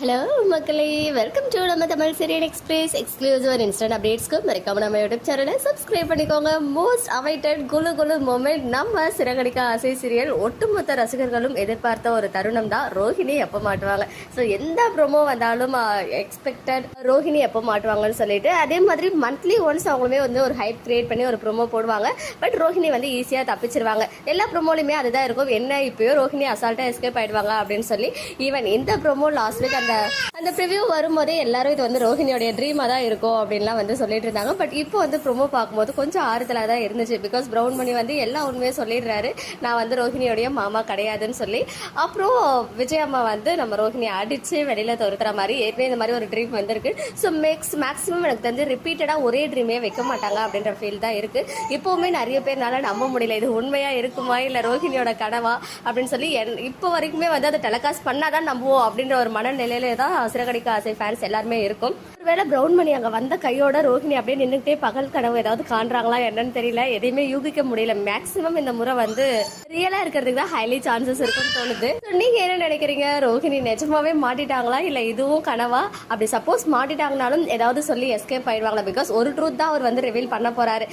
Hello மக்களே. Welcome to நம்ம Tamil serial express exclusive and instant அப்டேட்ஸ்க்கு மறக்காம நம்ம யூடியூப் சேனலை சப்ஸ்கிரைப் பண்ணிக்கோங்க. மோஸ்ட் அவைட்டட் குலு குலு மூமெண்ட் நம்ம சிறகடிக்க ஆசை சீரியல் ஒட்டுமொத்த ரசிகர்களும் எதிர்பார்த்த ஒரு தருணம் தான் ரோஹிணி எப்போ மாட்டுவாங்க. ஸோ எந்த ப்ரோமோ வந்தாலும் எக்ஸ்பெக்டட் ரோஹிணி எப்போ மாட்டுவாங்கன்னு சொல்லிட்டு அதே மாதிரி மந்த்லி ஒன்ஸ் அவங்களுமே வந்து ஒரு ஹைப் கிரியேட் பண்ணி ஒரு ப்ரோமோ போடுவாங்க. பட் ரோஹிணி வந்து ஈஸியாக தப்பிச்சிருவாங்க. எல்லா ப்ரோமோலையுமே அதுதான் இருக்கும். என்ன இப்போயோ ரோஹிணி அசால்ட்டாக எஸ்கேப் ஆயிடுவாங்க அப்படின்னு சொல்லி ஈவன் இந்த ப்ரோமோ லாஸ்ட் வீக் அந்த Yeah. அந்த ப்ரிவியூ வரும்போதே எல்லாரும் இது வந்து ரோஹிணியோடைய ட்ரீமாக தான் இருக்கும் அப்படின்லாம் வந்து சொல்லிட்டு இருந்தாங்க. பட் இப்போ வந்து ப்ரொமோ பார்க்கும்போது கொஞ்சம் ஆறுதலாக தான் இருந்துச்சு. பிகாஸ் ப்ரௌன் மணி வந்து எல்லா உண்மையும் சொல்லிடுறாரு. நான் வந்து ரோஹிணியோடைய மாமா கிடையாதுன்னு சொல்லி. அப்புறம் விஜய் அம்மா வந்து நம்ம ரோஹிணியை அடிச்சு வெளியில துரத்துற மாதிரி ஏற்கனவே இந்த மாதிரி ஒரு ட்ரீம் வந்திருக்கு. ஸோ மேக்ஸ் மேக்ஸிமம் எனக்கு தெரிஞ்சு ரிப்பீட்டடாக ஒரே ட்ரீமே வைக்க மாட்டாங்க அப்படின்ற ஃபீல் தான் இருக்கு. இப்போவுமே நிறைய பேர்னால நம்ப முடியல. இது உண்மையா இருக்குமா இல்லை ரோஹிணியோட கனவா அப்படின்னு சொல்லி என் இப்போ வரைக்குமே வந்து அதை டெலகாஸ்ட் பண்ணாதான் நம்புவோம் அப்படின்ற ஒரு மனநிலையில தான் சிறகடிக்க ஆசை ஃபேன்ஸ் எல்லாருமே இருக்கும். ஒருவேளை பிரவுன் மணி அங்கே வந்த கையோட ரோஹிணி அப்படியே நின்றுட்டே பகல் கனவு ஏதாவது காண்றாங்களா என்னன்னு தெரியல. எதையுமே யூகிக்க முடியல. மேக்ஸிமம் இந்த முறை வந்து ரியலா இருக்கிறதுக்கு தான் ஹைலி சான்சஸ் இருக்குன்னு தோணுது. நீங்க என்ன நினைக்கிறீங்க? ரோஹிணி நிஜமாவே மாட்டிட்டாங்களா? இல்ல இதுவும் கனவா? அப்படி சப்போஸ் மாட்டிட்டாங்கனாலும் ஏதாவது சொல்லி எஸ்கேப் ஆயிடுவாங்களா? பிகாஸ் ஒரு ட்ரூத் தான் அவர் வந்து ரிவீல் பண்ண போறாரு.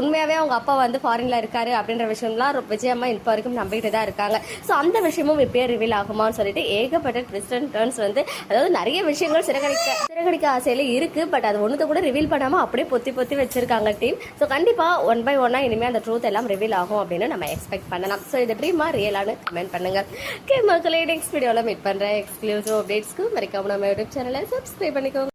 உண்மையாவே அவங்க அப்பா வந்து ஃபாரின்ல இருக்காரு அப்படின்ற விஷயம்லாம் விஜயம்மா இப்போ வரைக்கும் நம்பிட்டு தான் இருக்காங்க. ஸோ அந்த விஷயமும் இப்பயே ரிவீல் ஆகுமான்னு சொல்லிட்டு ஏகப்பட்ட ட்விஸ்ட் அண்ட் டர்ன்ஸ் வந்து அதாவது நிறைய விஷயங்கள் சிறகடிக்க சிறகடிக்க ஆசையில இருக்கு. பட் அது ஒன்றுத்த கூட ரிவீல் பண்ணாம அப்படியே பொத்தி பொத்தி வச்சிருக்காங்க டீம் ஸோ கண்டிப்பா ஒன் பை ஒன்னா இனிமே அந்த ட்ரூத் எல்லாம் ரிவீல் ஆகும் அப்படின்னு நம்ம எக்ஸ்பெக்ட் பண்ணலாம். ஸோ இது ட்ரீமா ரியலானு கமெண்ட் பண்ணுங்க. ஓகே மக்களே நெக்ஸ்ட் வீடியோவில் மீட் பண்றேன். எக்ஸ்க்ளூசிவ் அப்டேட்ஸ்க்கு மறக்காம நம்ம யூடியூப் சேனலை சப்ஸ்கிரைப் பண்ணிக்கோங்க.